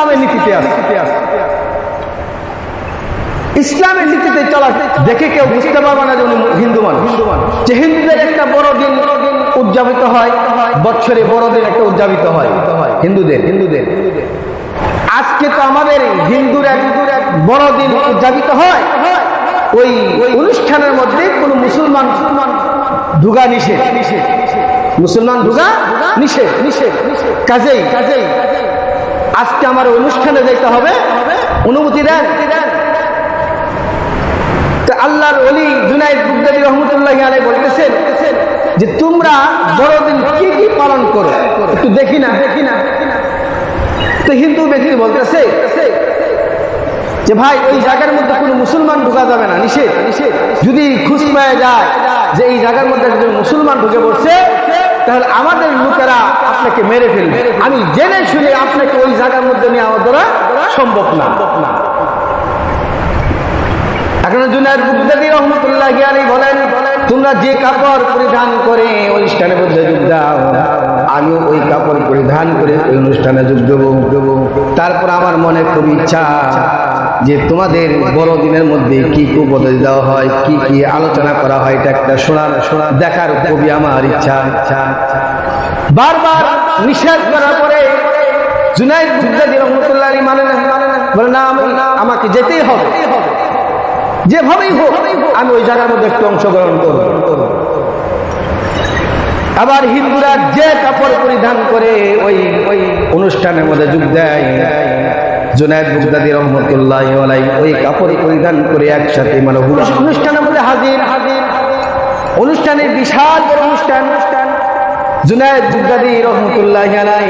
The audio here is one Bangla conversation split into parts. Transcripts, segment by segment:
ইসলামের নীতিতে আছে। ইসলামের নীতিতে চলা দেখে কেউ বুঝতে পারবে না যে উনি হিন্দু মানুষ। যে হিন্দুদের একটা বড় দিন উদযাপিত হয় বছরে বড়দিন একটা উদযাপিত হয়, হিন্দুদের। হিন্দুদের আজকে তো আমাদের হিন্দুর এক বড়দিন উদযাপিত হয়। ওই অনুষ্ঠানের মধ্যে কোন মুসলমান ঢুকা নিষেধ। মুসলমান ঢুকা নিষেধ। নিষেধ কাজেই কাজেই আজকে আমার অনুষ্ঠানে যেতে হবে। অনুমতি দেন। আল্লাহর অলি জুনাইদ বুদ্দারি রহমতুল্লাহ আলাই বলতেছেন যে তোমরা বড়দিন কি কি পালন করো? একটু দেখি না। দেখি না তো হিন্দু ব্যক্তি বলতেছে যে ভাই, ওই জায়গার মধ্যে কোনো মুসলমান ঢুকা যাবে না, নিষেধ। নিষেধ যদি খুশ পাওয়া যায় যে এই জায়গার মধ্যে একজন মুসলমান ঢুকে পড়ছে তাহলে আমাদের লোকেরা আপনাকে মেরে ফেলবে। আমি জেনে শুনে আপনাকে ওই জায়গার মধ্যে নিয়ে আমার দ্বারা সম্ভব না। এখন জুনায়দ বুদ্দাদি রহমতুল্লাহ আলী বলেন, তোমরা যে কাপড় পরিধান করে অনুষ্ঠানের মধ্যে যোগ দাও। আমি ওই কাপড় পরিধান করে ওই অনুষ্ঠানে যোগ দেবো। তারপর আমার মনে খুব ইচ্ছা যে তোমাদের বড়দিনের মধ্যে কি কি উপদেশ দেওয়া হয়, কি কি আলোচনা করা হয়, এটা একটা শোনার শোনার দেখার খুবই আমার ইচ্ছা। ইচ্ছা বারবার নিষেধ করার পরে জুনাইদ বুদ্দাদি রহমতুল্লাহ আলী মানে না বলে, না, আমি, আমাকে যেতেই হবে। যেভাবেই হোক, আমি ওই জায়গার মধ্যে একটু অংশগ্রহণ করব। আবার হিন্দুরা যে কাপড় পরিধান করে ওই ওই অনুষ্ঠানের মধ্যে যোগ দেয়। জুনায়দ বুগদাদি রহমতুল্লাহ আলাই ওই কাপড় পরিধান করে একসাথে মানে অনুষ্ঠানের মধ্যে হাজির হাজির। অনুষ্ঠানের বিশাল অনুষ্ঠান অনুষ্ঠান। জুনায়দ বুগদাদি রহমতুল্লাহ আলাই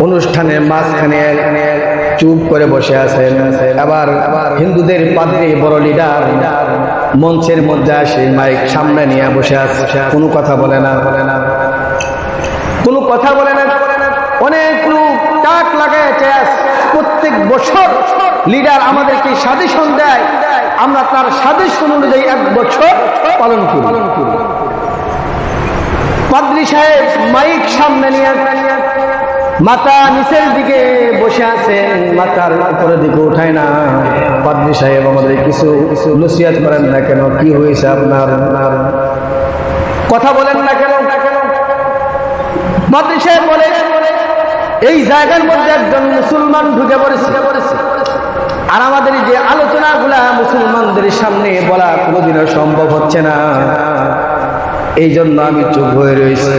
অনুষ্ঠানের মাঝখানে চুপ করে বসে আছেন। আবার আবার হিন্দুদের পাদ্রী বড় লিডার মঞ্চের মধ্যে আসে, মাইক সামনে নিয়ে বসে আছে। কোনো কথা বলে না বলে না। কোনো কথা বলে না। প্রত্যেক বছর লিডার আমাদেরকে সাজেশন দেয়। আমরা তার সাজেশন অনুযায়ী এক বছর পালন করি। পালন করি পাদ্রী সাহেব মাইক সামনে নিয়ে মাথা নিচের দিকে বসে আছেন। মাথার উপরের দিকে উঠায় না। পাদ্রী সাহেব আমাদের কিছু কিছু নসিহাত করেন না কেন? কি হয়েছে আপনার? কথা বলেন না কেন? পাদ্রী সাহেব বলে এই জায়গার মধ্যে একজন মুসলমান ঢুকে পড়েছে। আর আমাদের যে আলোচনাগুলা মুসলমানদের সামনে বলা কোনোদিনও সম্ভব হচ্ছে না। এই জন্য আমি চুপ হয়ে রয়েছি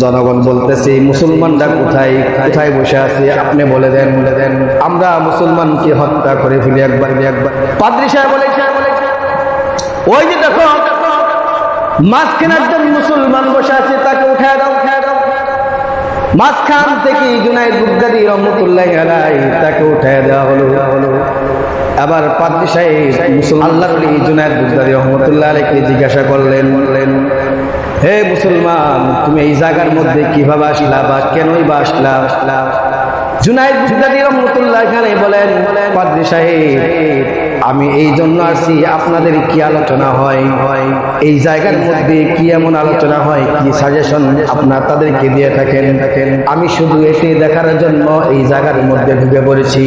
জনগণ বলতেছে মুসলমানরা কোথায়? কোথায় বসে আছে? আপনি বলে দেন। বলে দেন আমরা মুসলমানকে হত্যা করে ফেলি একবার একবার। পাদ্রি সাহেব বলে, ওই যে দেখো, মাঝখানে একজন মুসলমান বসে আছে, তাকে উঠায় দাও। মাঝখান থেকে জুনাইদ বুগদাদি রহমতুল্লাহ আলাই তাকে উঠায় দেওয়া হলো। হলো আবার পাদ্রি সাহেব মুসলমান আল্লাহ জুনাইদ বুগদাদি রহমতুল্লাহ আলাইকে জিজ্ঞাসা করলেন বললেন হে মুসলমান, তুমি এই জায়গার মধ্যে কীভাবে আসলা বা কেনই বা আসলা? জুনাইদ বুগদাদি রহমতুল্লাহ এখানে বলেন, পাদ্রি সাহেব আমি এই জন্য আসছি আপনাদের কি আলোচনা হয়? এই জায়গার মধ্যে কি এমন আলোচনা হয়? কি সাজেশন আপনার তাদেরকে দিয়ে থাকেন? আমি শুধু এসে দেখার জন্য এই জায়গার মধ্যে ঢুকে পড়েছি।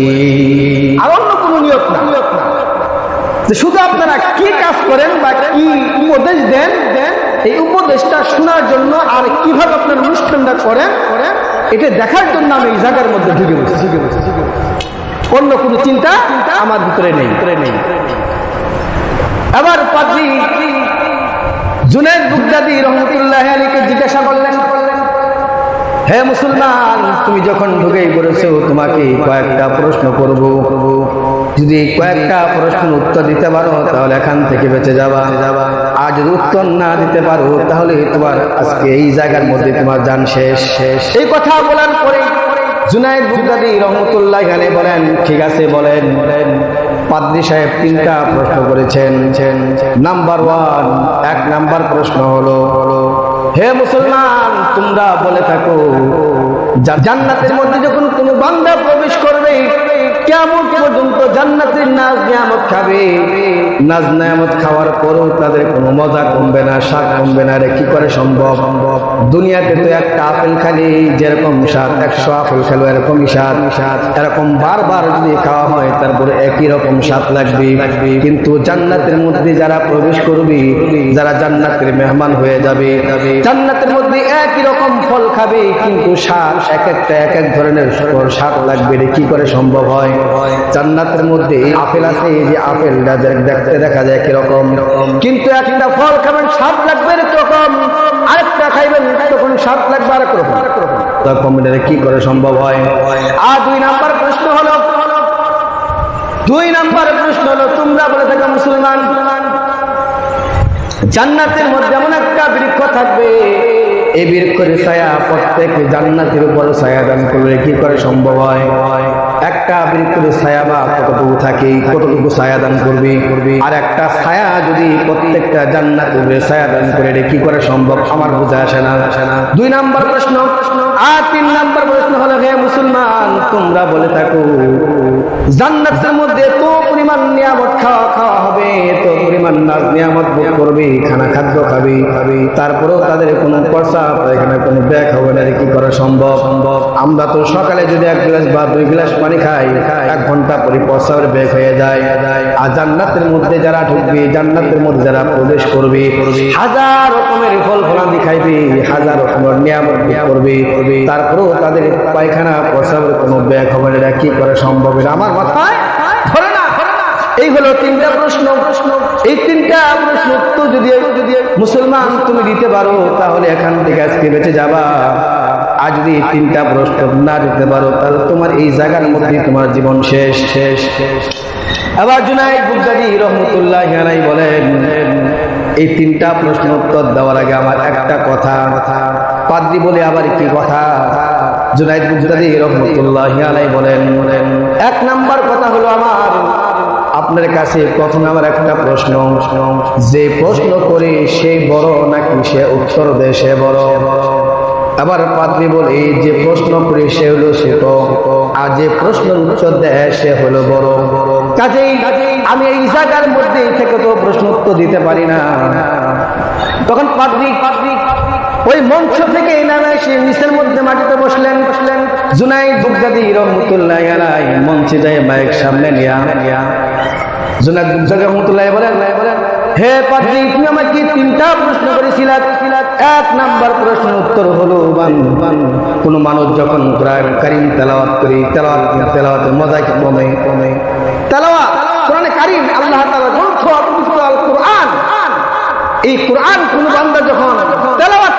শুধু আপনারা কি কাজ করেন বা কি উপদেশ দেন, এই উপদেশটা শোনার জন্য আর কীভাবে আপনার অনুষ্ঠানটা করেন, এটা দেখার জন্য আমি এই জায়গার মধ্যে ঢুকে বসেছি ঢুকে অন্য কোনো চিন্তা আমার ভিতরে নেই। নেই আবার পাদ্রি জুনেদ বুগদাদি রহমতুল্লাহ আলীকে জিজ্ঞাসা করলেন, হে মুসলমান, তুমি যখন ঢুকেই পড়েছো তোমাকে কয়েকটা প্রশ্ন করব, যদি কয়েকটা প্রশ্ন উত্তর দিতে পারো, তাহলে এখান থেকে বেঁচে যাবা। যাবা আর যদি উত্তর না দিতে পারো, তাহলে তোমার আজকে এই জায়গার মধ্যে তোমার যান শেষ। শেষ এই কথা বলার পরে জুনাইদ বুগদাদি রহমতুল্লাহ এখানে বলেন, ঠিক আছে, বলেন। বলেন পাদ্রি সাহেব তিনটা প্রশ্ন করেছেন। নাম্বার ওয়ান এক নাম্বার প্রশ্ন হলো হলো, হে মুসলমান, তোমরা বলে থাকো, জান্নাতের মধ্যে যখন কোনো বান্দা প্রবেশ করবে কেমন পর্যন্ত জান্নাতের নাজ নিয়ামত খাবে। নাজ নিয়ামত খাওয়ার পরেও তাদের কোনো মজা কমবে না কমবে না। রে কি করে সম্ভব? দুনিয়াতে তো একটা আপেল খালি, যেরকম একশো আপেল খেলো এরকম বারবার যদি খাওয়া হয়, তারপরে একই রকম লাগবে। কিন্তু জান্নাতের মধ্যে যারা প্রবেশ করবে, যারা জান্নাতের মেহমান হয়ে যাবে, জান্নাতের মধ্যে একই রকম ফল খাবে, কিন্তু স্বাদ, এক একটা এক এক ধরনের স্বাদ লাগবে। রে কি করে সম্ভব হয়? জান্নাতের মধ্যে আপেল আছে, এই যে আপেলটা দেখতে দেখা যায় কীরকম। কিন্তু একটা ফল খাবেন, স্বাদ লাগবে এরকম। আরেকটা খাইবেন, তখন স্বাদ লাগবে আরেক রকম কি করে সম্ভব হয়? বৃক্ষ থাকবে প্রত্যেক জান্নাতের উপর ছায়া দান করলে কি করে সম্ভব হয়? একটা বৃক্ষের ছায়া বা কতটুকু থাকে, কতটুকু ছায়া দান করবে? আর একটা ছায়া যদি প্রত্যেকটা জান্নাত ছায়া দান করে কি করে সম্ভব? আমার বোঝা আসে না। দুই নাম্বার প্রশ্ন প্রশ্ন আর তিন নাম্বার প্রশ্ন হলো, হে মুসলমান, তোমরা বলে থাকো, জান্নাতের মধ্যে এত পরিমাণ নিয়ামত খাওয়া খাওয়া হবে এত পরিমাণ নাজ নিয়ামত ভোগ করবে, খানা খাদ্য খাবে, তারপরেও তাদের কোনো পয়সা, এখানে কোনো ব্যাগ হবে না কি করা সম্ভব? সম্ভব আমরা তো সকালে যদি এক গ্লাস বা দুই গ্লাস পানি খাই খাই এক ঘণ্টা পরে পয়সার ব্যাগ হয়ে যায়। আর জান্নাতের মধ্যে যারা ঢুকবে, জান্নাতের মধ্যে যারা প্রবেশ করবে, হাজার রকমের ফল ফলাদি খাইবে, হাজার রকমের নিয়ামত ভোগ করবে তারপরেও তাদের পায়খানা, প্রসাবের কোনো ব্যাগ হবে এটা কি করে সম্ভব? এটা আমার মাথায় এই হলো তিনটা প্রশ্ন। এই তিনটা প্রশ্ন তো যদি যদি মুসলমান তুমি দিতে পারো, তাহলে এখান থেকে আজকে বেঁচে যাবা। আর যদি এই তিনটা প্রশ্ন না দিতে পারো, তাহলে তোমার এই জায়গার মধ্যে তোমার জীবন শেষ। শেষ শেষ আবার বুগদাদি রহমতুল্লাহ বলেন এই তিনটা প্রশ্ন উত্তর দেওয়ার আগে আমার একটা কথা। পাদ্রি বলে আবার কি কথা। জুনাইদ বুগদাদি রহমতুল্লাহ আলাই বলেন বলেন, এক নাম্বার কথা হলো আমার, আপনার কাছে প্রথম আমার একটা প্রশ্ন। যে প্রশ্ন করে সে বড় নাকি সে উত্তর দেয় সে বড়? আবার পাত্রী বলে, যে প্রশ্ন করে সে হলো ছোট, আর যে প্রশ্ন উত্তর দেয় সে হলো বড়। কাজেই আমি এই জায়গার মধ্যে থেকে তো প্রশ্ন উত্তর দিতে পারি না। তখন পাত্রী পাত্রী ওই মঞ্চ থেকে নামে সে নিচের মধ্যে মাটিতে বসলেন। বসলেন জুনাই বুগদাদি রহমতুল্লাহ মঞ্চে যায় মাইক সামনে নিয়া জুনাই বুগদাদি রহমতুল্লাহ বলেন বলেন হে পাত্রী তুমি আমাকে তিনটা প্রশ্ন করেছিলাম এক নাম্বার প্রশ্ন উত্তর হলো কোন মানুষ যখন কোরআন কারিম তেলাওয়াত করি, তেলাওয়াত তেলাওয়াতের মজা কমে কমে? তেলাওয়াত, কোরআন কারিম, আল্লাহ তাআলা গ্রন্থ আল কোরআন এই কোরআন কোন বান্দা যখন তেলাওয়াত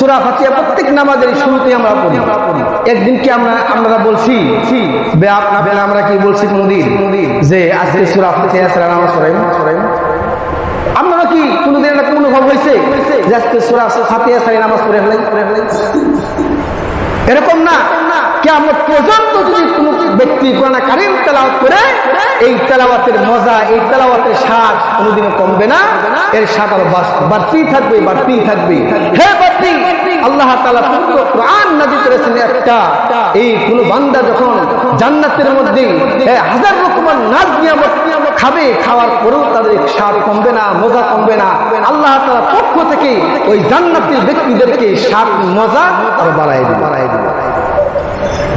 সুরা ফাতিয়া প্রত্যেক নামাজের শুরুতে আমরা পড়ি। একদিন কি আমরা আমরা বলছি আমরা কি বলছি কোনদিন? যে আজকে সুরা ফাতিয়া নামাজ পড়াই আমরা কি কোনোদিন এরকম অনুভব হয়েছে? যে আজকে সুরা ফাতিয়া নামাজ পড়ে ফেলাই এরকম না। কেমন পর্যন্ত যদি কোনো ব্যক্তি কোরআন কারিম তেলাওয়াত করে, এই তেলাওয়াতের মজা, এই তেলাওয়াতের স্বাদ কোনোদিনও কমবে না। এর স্বাদ আরও বাড়তেই থাকবে বাড়তেই থাকবে। হে বাড়তি আল্লাহ তাআলা পবিত্র কোরআন নাযিল করেছেন একটা। এই কোন বান্দা যখন জান্নাতের মধ্যে হাজার রকমের নাজ নিয়ামত খাবে, খাওয়ার পরেও তাদের স্বাদ কমবে না, মজা কমবে না। আল্লাহ তাআলা পক্ষ থেকে ওই জান্নাতের ব্যক্তিদেরকে স্বাদ, মজা আরও বাড়াই দিবে বাড়াই দিবে।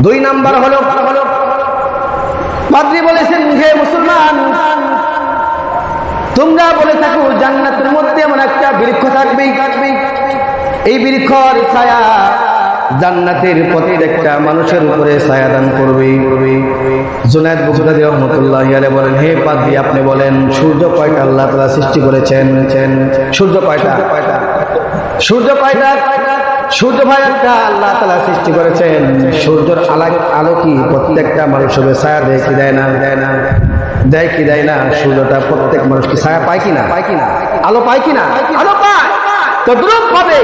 দুই নাম্বার হলো পাদ্রী বলেছেন, হে মুসলমান, তোমরা বলে থাকো, জান্নাতের মধ্যে এমন একটা বৃক্ষ থাকবেই। থাকবেই এই বৃক্ষর ছায়া জান্নাতের প্রত্যেকটা মানুষের উপরে ছায়া দান করবে। জুনায়দ বুখতাদি রহমতুল্লাহ আলে বলেন, হে পাদ্রী, আপনি বলেন, সূর্য কয়টা আল্লাহ তাআলা সৃষ্টি করেছেন? সূর্য কয়টা? সূর্য কয়টা? সূর্য ভাই একটা আল্লাহ তালা সৃষ্টি করেছেন। সূর্যর আলাক আলো কি প্রত্যেকটা মানুষের ছায়া দেয় কি দেয় না? দেয় না দেয় কি দেয় না? সূর্যটা প্রত্যেক মানুষ কি ছায়া পায় কিনা পায় কিনা আলো পায় কিনা আলো পায়। তো পাবে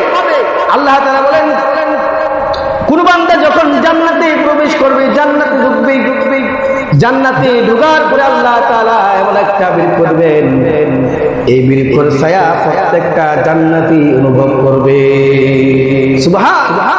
আল্লাহ তালা বলেন, কোন বান্দা যখন জান্নাতে প্রবেশ ঢুকবে জান্নাতে ঢুকার পরে আল্লাহ তাআলা এমন একটা বীর করবেন। এই বীর ছায়া প্রত্যেকটা জান্নাতি অনুভব করবে। সুবহান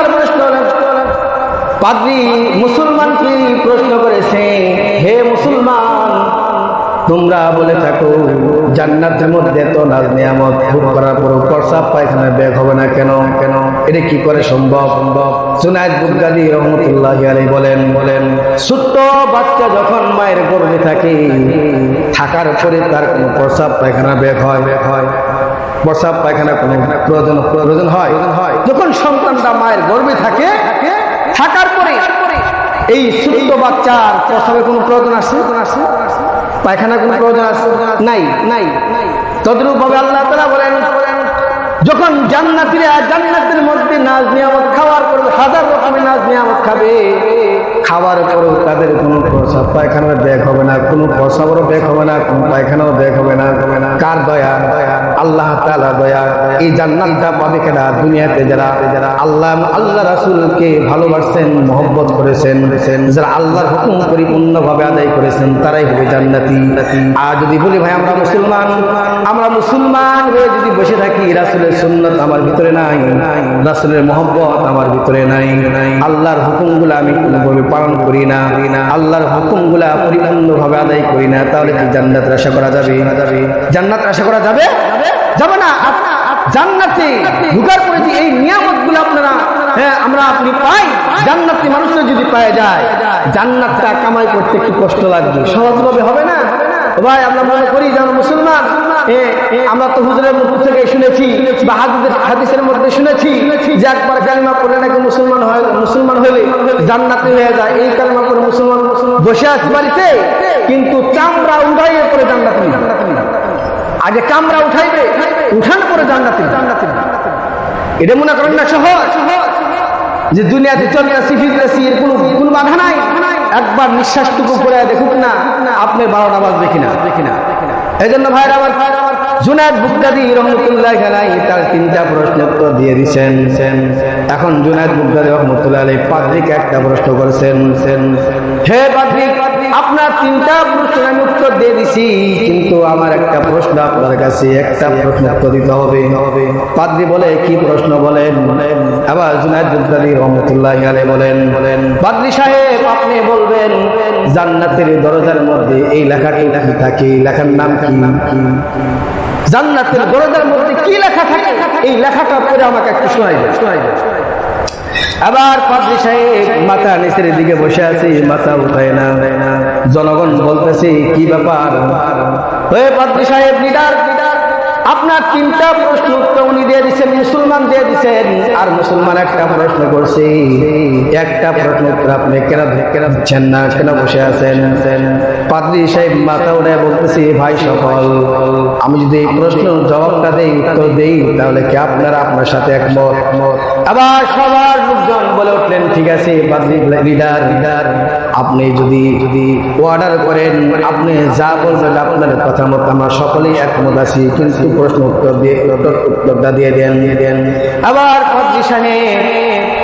পাদ্রি মুসলমান কি প্রশ্ন করেছে, হে মুসলমান, তোমরা বলে থাকো, জান্নাতের মধ্যে তো নাজ নিয়ামত, ভোগ করার পর প্রসাব পায়খানা ব্যাগ হবে না কেন? কেন এটা কি করে সম্ভব? সম্ভব সুনায়দ বুগাদি রহমতুল্লাহ আলী বলেন বলেন, ছোট্ট বাচ্চা যখন মায়ের গর্ভে থাকে, থাকার পরে তার কোনো প্রসাব পায়খানা ব্যাগ হয় ব্যাগ হয়। প্রসাব পায়খানা কোনো প্রয়োজন প্রয়োজন হয়। যখন সন্তানটা মায়ের গর্ভে থাকে থাকার পরে এই ছোট্ট বাচ্চার প্রসবে কোনো প্রয়োজন আছে? পায়খানা কোনো প্রয়োজন আছে? নাই নাই। তদ্রুপ ভাবে আল্লাহ তারা বলেন যখন জান্নাতিরা জান্নাতের মধ্যে নাজ নিয়ামত খাওয়ার পর হাজার রকমের নাজ নিয়ামত খাবে, খাওয়ার পরেও তাদের কোনো প্রসাব পায়খানার ব্যাগ হবে না, কোনো প্রসাবেরও ব্যাগ হবে না, কোনো পায়খানারও ব্যাগ হবে না। কার দয়া? আল্লাহ তাআলা দয়া। এই জান্নাতটা পাবে কেনা দুনিয়াতে যারা যারা আল্লাহ আল্লাহ রাসূলকে ভালোবাসছেন মহব্বত করেছেন, যারা আল্লাহর হুকুম পরিপূর্ণভাবে আদায় করেছেন, তারাই হবে জান্নাতি। আর যদি বলি, ভাই, আমরা মুসলমান? আমরা মুসলমান হয়ে যদি বসে থাকি রাসূলের সুন্নাত আমার ভিতরে নাই। রাসূলের মহব্বত আমার ভিতরে নাই। আল্লাহর হুকুমগুলো আমি কোনোভাবে পালন করি না। আল্লাহর হুকুমগুলা পরিপূর্ণভাবে আদায় করি না। তাহলে কি জান্নাত আশা করা যাবে? জান্নাত আশা করা যাবে? যাবে না। জান্নাতে ঢুকার এই নিয়ামতগুলো আপনারা হ্যাঁ আমরা আপনি পাই জান্নাতি যদি পাওয়া যায়, জান্নাতটা কামাই করতে কষ্ট লাগবে। সহজভাবে হবে না? ভাই, আমরা মনে করি যে আমরা মুসলমান। আমরা তো হুজুরের মুখ থেকে শুনেছি বা হাদিসের মধ্যে শুনেছি যে একবার কালিমা পড়লে নাকি মুসলমান হয় মুসলমান হলে জান্নাতি হয়ে যায়। এই কালিমা পড়ে মুসলমান বসে আছে বাড়িতে, কিন্তু চামড়া উঠাইয়ে পরে জান্নাতি। আগে কামরা উঠাইবে, উঠানোর পরে জান্নাতি। জান্নাতি এটা মনে করেন না সহজ? যে দুনিয়াতে চলে আসি ফিরতেছি এর কোনো কোনো বাধা নাই। একবার নিঃশ্বাসটুকু করে দেখুক না, আপনি বারোটা বাজবে কিনা? দেখি না এই জন্য ভাইরা আমার জুনায়দ বুগদাদি রহমতুল্লাহ খেলাই তার তিনটা প্রশ্ন উত্তর দিয়ে দিচ্ছেন এখন জুনায়দ বুগদাদি রহমতুল্লাহ আলী পাদ্রিকে একটা প্রশ্ন করেছেন। হে পাদ্রিক আপনার তিনটা প্রশ্ন আমি উত্তর দিয়ে দিছি, কিন্তু আমার একটা প্রশ্ন আপনার কাছে, একটা প্রশ্ন দিতে হবে। পাদ্রি বলে, কি প্রশ্ন বলেন আবার জুনায়দ রহমতুল্লাহ আলী বলেন বলেন পাদ্রি সাহেব, আপনি বলবেন, জান্নাতের দরজার মধ্যে এই লেখাটি কি থাকে? লেখার নাম কি? নাম কি জান্নাতের দরজার মধ্যে কি লেখা থাকে? এই লেখাটা পরে আমাকে একটু শোনাই শোনাই আবার পাদ্রি সাহেব মাথা নিচের দিকে বসে আছি, মাথা উঠায় না। জনগণ বলতেছে, কি ব্যাপার? হয়ে পাদ্রি সাহেব লিডার আপনার তিনটা প্রশ্ন উত্তর উনি দিয়ে দিচ্ছেন মুসলমান দিয়ে দিচ্ছেন আর মুসলমান একটা প্রশ্ন করছে। একটা প্রশ্ন উত্তর আপনি কেন কেন দিচ্ছেন না, কেন বসে আছেন? পাদ্রি সাহেব মাথা উঠে বলতেছি, ভাই সকল, আমি যদি এই প্রশ্ন জবাবটা দেই, উত্তর দেই, তাহলে কি আপনারা আপনার সাথে একমত? আবার সবার লোকজন বলে উঠলেন, ঠিক আছে, পাদ্রি, লিডার লিডার। আপনি যদি যদি অর্ডার করেন, আপনি যা বলবেন আপনার কথা মতো আমরা সকলেই একমত আছি, কিন্তু প্রশ্ন উত্তর দিয়ে, উত্তর- উত্তরটা দিয়ে দেন দিয়ে দেন। আবার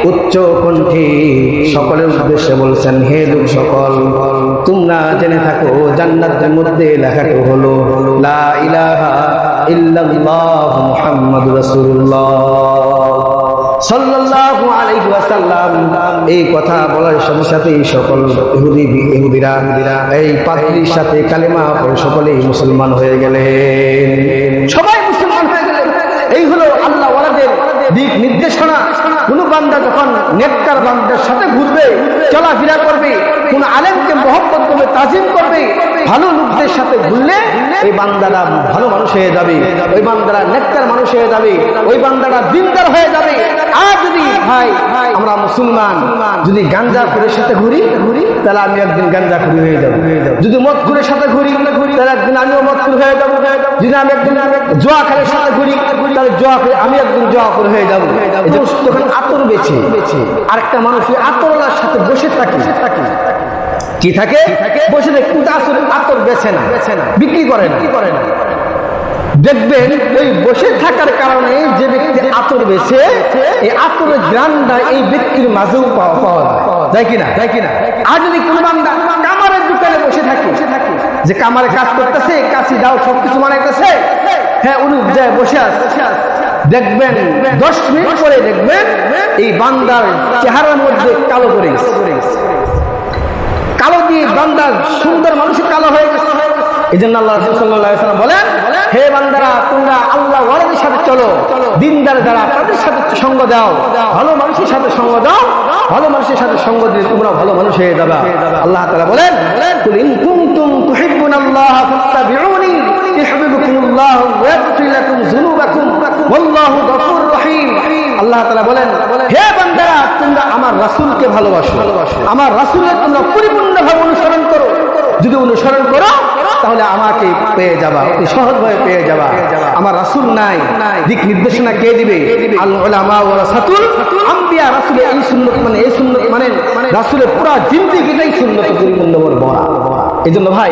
উচ্চ কণ্ঠে সকলের উদ্দেশ্যে বলছেন, হে লোক সকল, তোমরা জেনে থাকো, জান্নাতের মধ্যে লেখাটা হলো, লা ইলাহা ইল্লাল্লাহ মুহাম্মাদুর রাসূলুল্লাহ। এই কথা বলার সাথে সাথে সকল ইহুদি, ইহুদিরা, এই পাদ্রীর সাথে কালেমা পড়ে সকলেই মুসলমান হয়ে গেলেন। সবাই মুসলমান হয়ে গেলেন। এই হলো আল্লাহ নির্দেশনা কোন বান্দা যখন নেককার বান্দার সাথে ঘুরবে, চলাফেরা করবে, কোন আলেমকে মহব্বত করবে, তাজিম করবে, ভালো লোকদের সাথে ঘুরলে ওই বান্দারা ভালো মানুষ হয়ে যাবে, ওই বান্দারা নেককার মানুষ হয়ে যাবে, ওই বান্দারা দিনদার হয়ে যাবে। আর যদি, ভাই, আমরা মুসলমান, যদি গাঞ্জা খুরের সাথে ঘুরি ঘুরি তাহলে আমি একদিন গাঞ্জা খুরি হয়ে যাব। যদি মদ খুরের সাথে ঘুরি ঘুরি তাহলে একদিন আমিও মদ খুর হয়ে যাব। যদি আমি একদিন জোয়া খেলের সাথে ঘুরি তাহলে আমি হয়ে তখন আতর বেছে আরেকটা আতরওয়ালার সাথে বসে কি থাকে? বসে থাকে কিন্তু আসলে আতর বেছে না। বিক্রি করে না। কি করে না দেখবেন ওই বসে থাকার কারণে যে ব্যক্তি আতর বেছে এই আতরের গ্রানটা এই ব্যক্তির মাঝেও পাওয়া যায়। কিনা যায় কিনা? আর যদি কোনো বান্দা কামারের দোকানে বসে থাকে, যে কামারে কাজ করতেছে, কাশি দাও সবকিছু মানাইতেছে হ্যাঁ উনি যায়, বসে আছে দেখবেন, দশ মিনিট পরে দেখবেন এই বান্দার চেহারার মধ্যে কালো করে কালো দিয়ে বান্দার সুন্দর মানুষের কালো হয়ে গেছে। এই জন্য আল্লাহ ওয়াসাল্লাম বলেন, হে বান্দারা, তোমরা আল্লাহ সাথে চলো, দিনদার যারা, তাদের সাথে সঙ্গ দাও। ভালো মানুষের সাথে সঙ্গ দাও, ভালো মানুষের সাথে সঙ্গ দিলে তোমরা ভালো মানুষ হয়ে যাবে। আল্লাহ তাআলা বলেন কুনতুম তুহিব্বুনাল্লাহ ফাত্তাবিউনি। আমার রাসূলকে ভালোবাসো। আমার রাসূলের অনুসরণ করো। যদি অনুসরণ করো, তাহলে আমাকে পেয়ে যাবা। পেয়ে যাবা। আমার রাসূল নাই। দিক নির্দেশনা কে দিবে? মানে মানে রাসূলের পুরো জিন্দেগিটাই সুন্নাত পরিপূর্ণভাবে ভরা এই জন্য ভাই,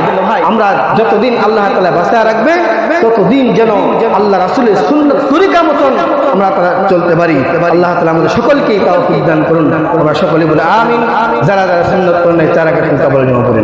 আমরা যতদিন আল্লাহ তাআলা বাঁচায় রাখবে, ততদিন যেন আল্লাহ রাসুলের সুন্দর তরিকা মতন আমরা তারা চলতে পারি। আল্লাহ তালা আমাদের সকলকেই তাও দান করুন। আমরা সকলে বলে আমিন। যারা যারা সুন্দর করেন তারা ইনকাম বলে জমা করে